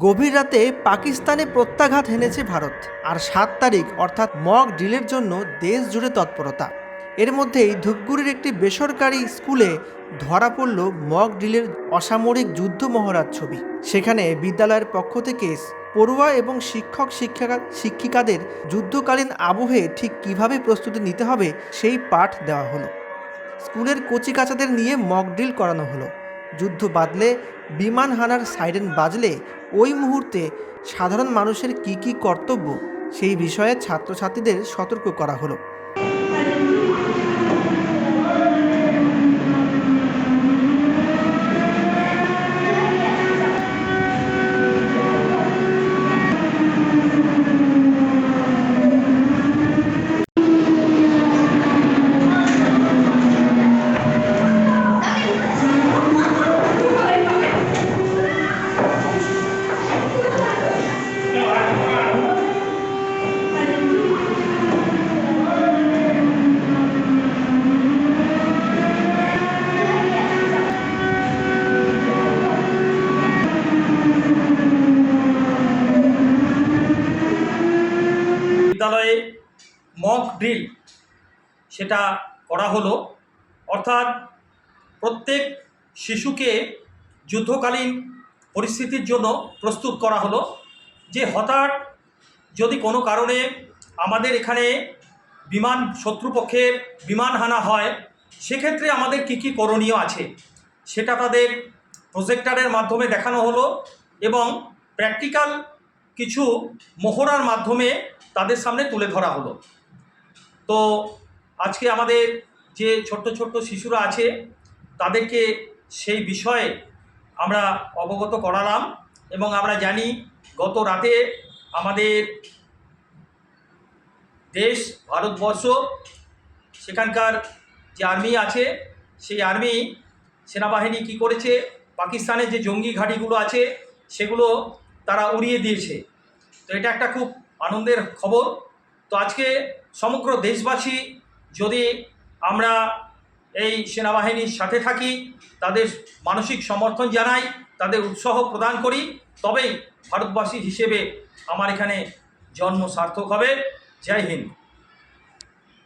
গভীর রাতে পাকিস্তানে প্রত্যাঘাত হেনেছে ভারত। আর সাত তারিখ, অর্থাৎ মক ডিলের জন্য দেশ জুড়ে তৎপরতা। এর মধ্যেই ধূপগুড়ির একটি বেসরকারি স্কুলে ধরা পড়ল মক ড্রিলের অসামরিক যুদ্ধ মহড়ার ছবি। সেখানে বিদ্যালয়ের পক্ষ থেকে পড়ুয়া এবং শিক্ষক শিক্ষিকা, শিক্ষিকাদের যুদ্ধকালীন আবহে ঠিক কীভাবে প্রস্তুতি নিতে হবে, সেই পাঠ দেওয়া হলো। স্কুলের কচিকাচাদের নিয়ে মক ড্রিল করানো হলো। যুদ্ধ বাদলে বিমান হানার সাইরেন বাজলে, ওই মুহূর্তে সাধারণ মানুষের কি কি কর্তব্য, সেই বিষয়ে ছাত্রছাত্রীদের সতর্ক করা হলো। বিদ্যালয়ে মক ড্রিল সেটা করা হলো। অর্থাৎ প্রত্যেক শিশুকে যুদ্ধকালীন পরিস্থিতির জন্য প্রস্তুত করা হলো, যে হঠাৎ যদি কোনো কারণে আমাদের এখানে বিমান শত্রুপক্ষের বিমান হানা হয়, সেক্ষেত্রে আমাদের কি কি করণীয় আছে? সেটা তাদের প্রজেক্টারের মাধ্যমে দেখানো হলো এবং প্র্যাকটিক্যাল কিছু মোহরার মাধ্যমে তাদের সামনে তুলে ধরা হলো। তো আজকে আমাদের যে ছোট্ট ছোট্ট শিশুরা আছে, তাদেরকে সেই বিষয়ে আমরা অবগত করালাম এবং আমরা জানি গত রাতে আমাদের দেশ, ভারতবর্ষ, সেখানকার যে আর্মি আছে, সেই আর্মি সেনাবাহিনী কি করেছে, পাকিস্তানের যে জঙ্গি ঘাঁটিগুলো আছে, সেগুলো তারা উড়িয়ে দিয়েছে। তো এটা একটা খুব আনন্দের খবর। তো আজকে সমগ্র দেশবাসী যদি আমরা এই সেনাবাহিনীর সাথে থাকি, তাদের মানসিক সমর্থন জানাই, তাদের উৎসাহ প্রদান করি, তবেই ভারতবাসী হিসেবে আমার এখানে জন্ম সার্থক হবে। জয় হিন্দ।